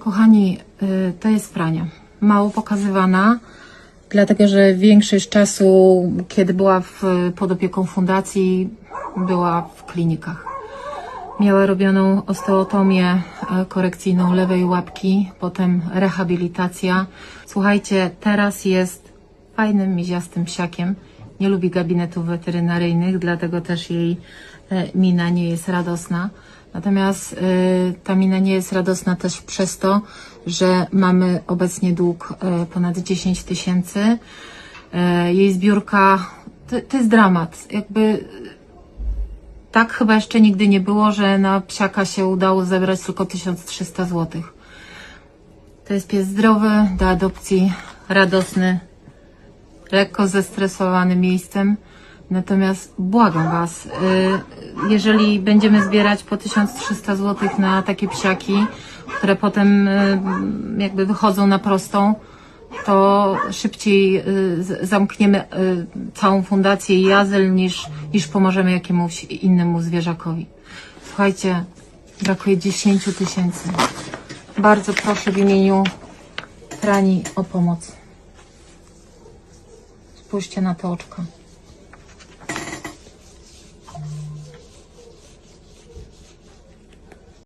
Kochani, y, to jest Frania. Mało pokazywana, dlatego że większość czasu, kiedy była w, pod opieką fundacji, była w klinikach. Miała robioną osteotomię e, korekcyjną lewej łapki, potem rehabilitacja. Słuchajcie, teraz jest fajnym, miziastym psiakiem. Nie lubi gabinetów weterynaryjnych, dlatego też jej e, mina nie jest radosna. Natomiast e, ta mina nie jest radosna też przez to, że mamy obecnie dług e, ponad 10 tysięcy. E, Jej zbiórka to, to jest dramat. Jakby tak chyba jeszcze nigdy nie było, że na psiaka się udało zebrać tylko 1300 zł. To jest pies zdrowy, do adopcji, radosny, lekko zestresowany miejscem. Natomiast błagam Was, y, jeżeli będziemy zbierać po 1300 zł na takie psiaki, które potem y, jakby wychodzą na prostą, to szybciej y, zamkniemy całą fundację i azyl niż, niż pomożemy jakiemuś innemu zwierzakowi. Słuchajcie, brakuje 10 tysięcy. Bardzo proszę w imieniu Frani o pomoc. Spójrzcie na te oczka.